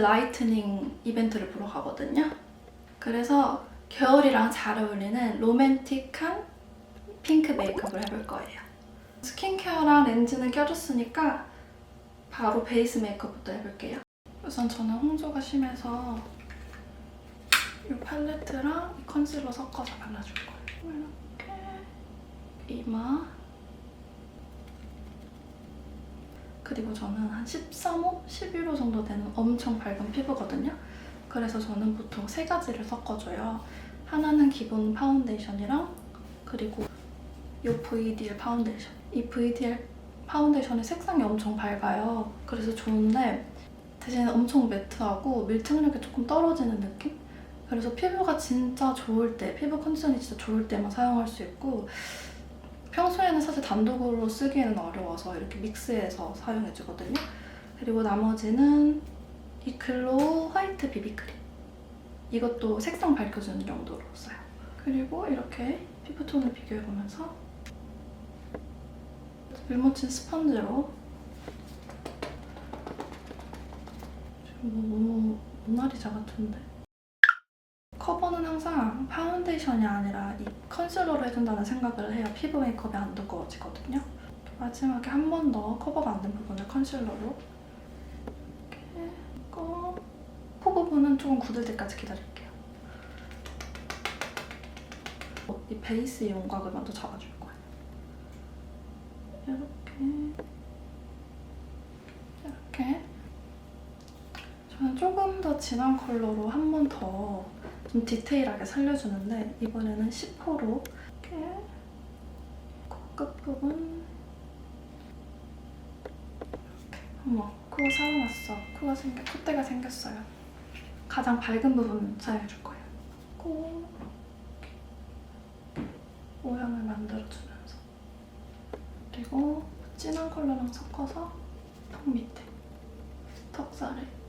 라이트닝 이벤트를 보러 가거든요. 그래서 겨울이랑 잘 어울리는 로맨틱한 핑크 메이크업을 해볼 거예요. 스킨케어랑 렌즈는 껴줬으니까 바로 베이스 메이크업부터 해볼게요. 우선 저는 홍조가 심해서 이 팔레트랑 이 컨실러 섞어서 발라줄 거예요. 이렇게 이마 그리고 저는 한 13호, 11호 정도 되는 엄청 밝은 피부거든요. 그래서 저는 보통 세 가지를 섞어줘요. 하나는 기본 파운데이션이랑 그리고 이 VDL 파운데이션. 이 VDL 파운데이션의 색상이 엄청 밝아요. 그래서 좋은데 대신 엄청 매트하고 밀착력이 조금 떨어지는 느낌? 그래서 피부가 진짜 좋을 때, 피부 컨디션이 진짜 좋을 때만 사용할 수 있고 평소에는 사실 단독으로 쓰기에는 어려워서 이렇게 믹스해서 사용해주거든요. 그리고 나머지는 이 글로우 화이트 비비크림. 이것도 색상 밝혀주는 용도로 써요. 그리고 이렇게 피부톤을 비교해보면서 물 묻힌 스펀지로 지금 뭐 너무 모나리자 같은데 파운데이션이 아니라 이 컨실러로 해준다는 생각을 해야 피부 메이크업이 안 두꺼워지거든요. 마지막에 한 번 더 커버가 안 된 부분을 컨실러로 이렇게 했고 코 부분은 조금 굳을 때까지 기다릴게요. 이 베이스 윤곽을 먼저 잡아줄 거예요. 이렇게 이렇게 저는 조금 더 진한 컬러로 한 번 더 좀 디테일하게 살려주는데 이번에는 10호로 이렇게 코끝 부분 이렇게 어머 코가 살아났어. 코가 생겨 콧대가 생겼어요. 가장 밝은 부분 사용해줄 거예요. 코 모양을 만들어주면서. 그리고 진한 컬러랑 섞어서 턱 밑에 턱살에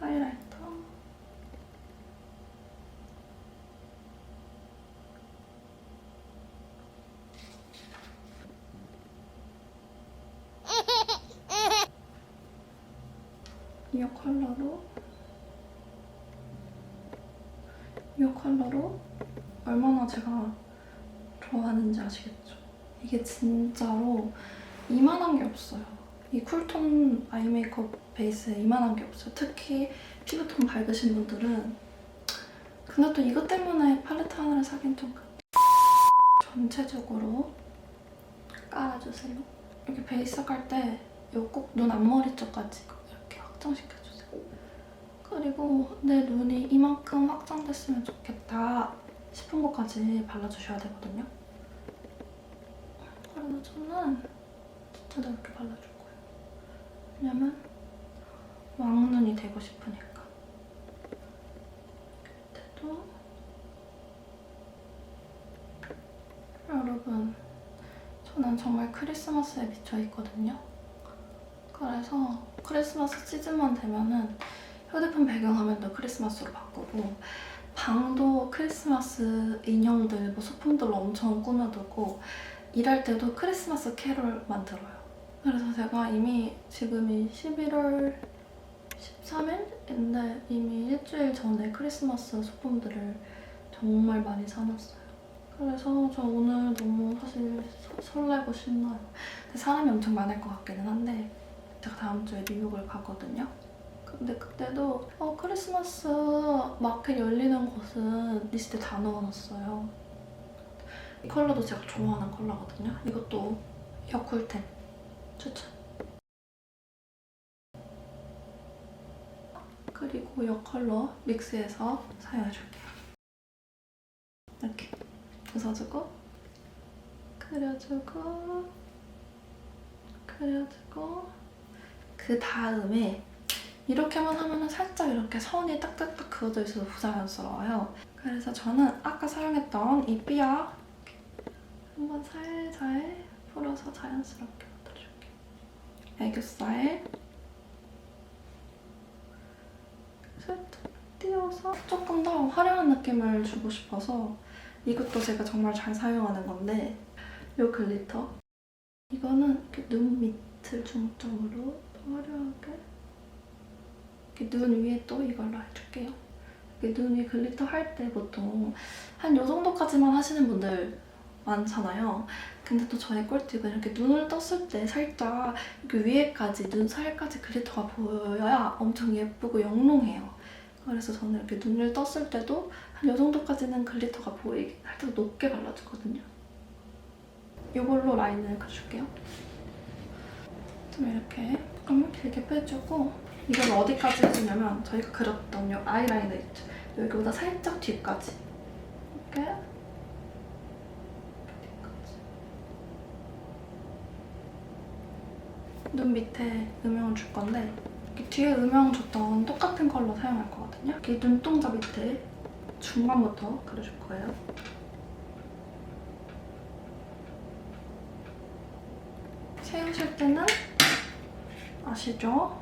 하이라이터 이 컬러로 이 컬러로 얼마나 제가 좋아하는지 아시겠죠? 이게 진짜로 이만한 게 없어요. 이 쿨톤 아이 메이크업 베이스에 이만한 게 없어요. 특히 피부톤 밝으신 분들은 근데 또 이것 때문에 팔레트 하나를 사긴 좀 그래. 전체적으로 깔아주세요. 이렇게 베이스 깔때요꼭눈 앞머리 쪽까지 확장시켜주세요. 그리고 내 눈이 이만큼 확장됐으면 좋겠다 싶은 것까지 발라주셔야 되거든요. 그래서 저는 진짜 이렇게 발라줄 거예요. 왜냐면 왕눈이 되고 싶으니까. 그때도 여러분 저는 정말 크리스마스에 미쳐 있거든요. 그래서 크리스마스 시즌만 되면은 휴대폰 배경화면도 크리스마스로 바꾸고 방도 크리스마스 인형들, 뭐 소품들로 엄청 꾸며두고 일할 때도 크리스마스 캐롤 만 들어요. 그래서 제가 이미 지금이 11월 13일인데 이미 일주일 전에 크리스마스 소품들을 정말 많이 사놨어요. 그래서 저 오늘 너무 사실 서- 설레고 신나요. 근데 사람이 엄청 많을 것 같기는 한데 제가 다음 주에 뉴욕을 가거든요. 근데 그때도 어, 크리스마스 마켓 열리는 곳은 리스트에 다 넣어놨어요. 이 컬러도 제가 좋아하는 컬러거든요. 이것도 여쿨템 추천. 그리고 이 컬러 믹스해서 사용해줄게요. 이렇게 부숴주고 그려주고 그려주고 그 다음에 이렇게만 하면 살짝 이렇게 선이 딱딱딱 그어져 있어서 부자연스러워요. 그래서 저는 아까 사용했던 이 삐아 한번 살살 풀어서 자연스럽게 묻어줄게요. 애교살 살짝 띄워서 조금 더 화려한 느낌을 주고 싶어서 이것도 제가 정말 잘 사용하는 건데 요 글리터. 이거는 눈 밑을 중점으로 화려하게 이렇게 눈 위에 또 이걸로 해줄게요. 이렇게 눈위 글리터 할 때 보통 한 요 정도까지만 하시는 분들 많잖아요. 근데 또 저의 꿀팁은 이렇게 눈을 떴을 때 살짝 위에까지 눈 살까지 글리터가 보여야 엄청 예쁘고 영롱해요. 그래서 저는 이렇게 눈을 떴을 때도 한요 정도까지는 글리터가 보이게 살짝 높게 발라주거든요. 이걸로 라인을 그려줄게요. 좀 이렇게 조금 길게 빼주고 이걸 어디까지 해주냐면 저희가 그렸던 이 아이라이너 있죠? 여기보다 살짝 뒤까지 이렇게 눈 밑에 음영을 줄 건데 뒤에 음영 줬던 똑같은 컬러 사용할 거거든요. 이렇게 눈동자 밑에 중간부터 그려줄 거예요. 세우실 때는 아시죠?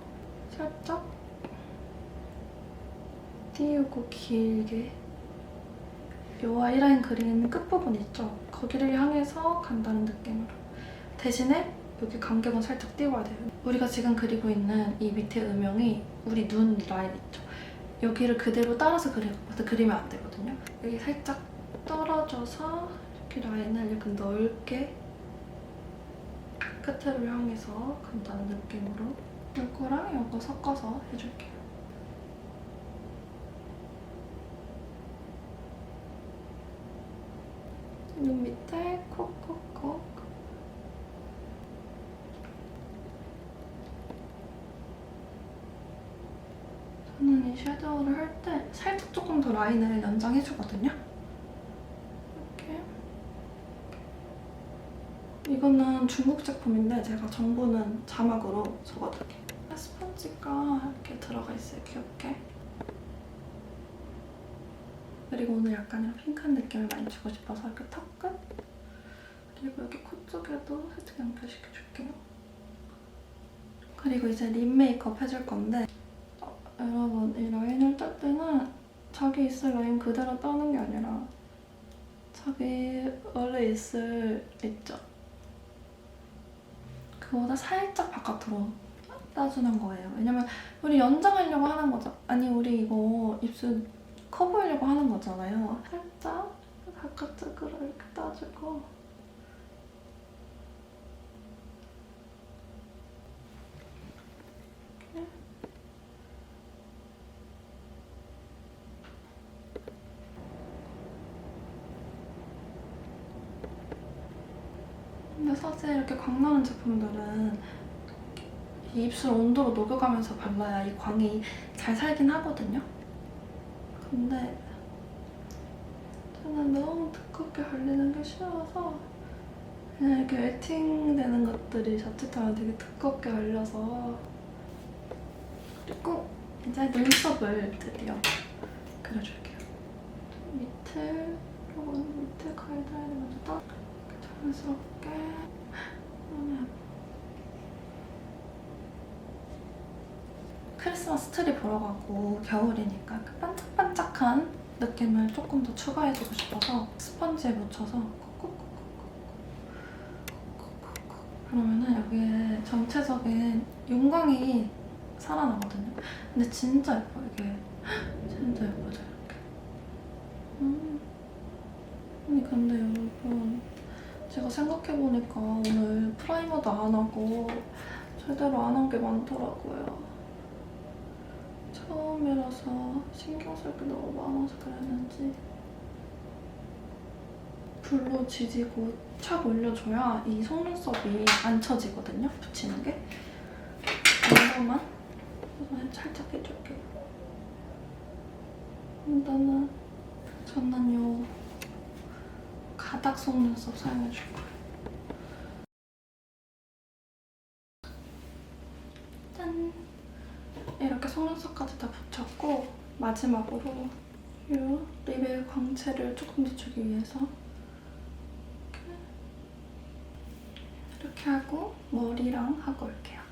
살짝 띄우고 길게 요 아이라인 그린 끝부분 있죠? 거기를 향해서 간다는 느낌으로 대신에 여기 간격은 살짝 띄워야 돼요 우리가 지금 그리고 있는 이 밑에 음영이 우리 눈 라인 있죠? 여기를 그대로 따라서 그리, 그리면 안 되거든요 여기 살짝 떨어져서 이렇게 라인을 이렇게 넓게 끝을 향해서 간다는 느낌으로 이거랑 이거 섞어서 해줄게요. 눈 밑에 콕콕콕 저는 이 섀도우를 할 때 살짝 조금 더 라인을 연장해주거든요. 이렇게 이거는 중국 제품인데 제가 정보는 자막으로 적어둘게요. 스펀지가 이렇게 들어가 있어요, 귀엽게. 그리고 오늘 약간 이런 핑크한 느낌을 많이 주고 싶어서 이렇게 턱 끝 그리고 여기 코 쪽에도 살짝 연결시켜줄게요. 그리고 이제 립 메이크업 해줄 건데 어, 여러분 이 라인을 뜰 때는 자기 있을 라인 그대로 떠는 게 아니라 자기 원래 있을 있죠? 그거보다 살짝 바깥으로 따주는 거예요. 왜냐면 우리 연장하려고 하는 거죠. 아니 우리 이거 입술 커 보이려고 하는 거잖아요. 살짝 바깥쪽으로 이렇게 따주고 이렇게. 근데 사실 이렇게 광나는 제품들은 이 입술 온도로 녹여가면서 발라야 이 광이 잘 살긴 하거든요. 근데 저는 너무 두껍게 발리는 게 싫어서 그냥 이렇게 웨팅되는 것들이 자칫하면 되게 두껍게 발려서 그리고 이제 눈썹을 드디어 그려줄게요. 밑을 조금 밑에 가이드라인을 먼저 딱 자연스럽게 크리스마스 트리 보러 가고 겨울이니까 그 반짝반짝한 느낌을 조금 더 추가해주고 싶어서 스펀지에 묻혀서 그러면은 여기에 전체적인 윤광이 살아나거든요. 근데 진짜 예뻐 이게 진짜 예뻐져 이렇게. 음. 아니 근데 여러분 제가 생각해보니까 오늘 프라이머도 안 하고 제대로 안 한 게 많더라고요. 처음이라서 신경 쓸 게 너무 많아서 그랬는지 불로 지지고 착 올려줘야 이 속눈썹이 안 처지거든요, 붙이는 게. 이거만 살짝 해줄게요. 일단은 저는 요 가닥 속눈썹 사용해줄 거예요. 짠! 이렇게 속눈썹까지 다 붙였고 마지막으로 이 립의 광채를 조금 더 주기 위해서 이렇게, 하고 머리랑 하고 올게요.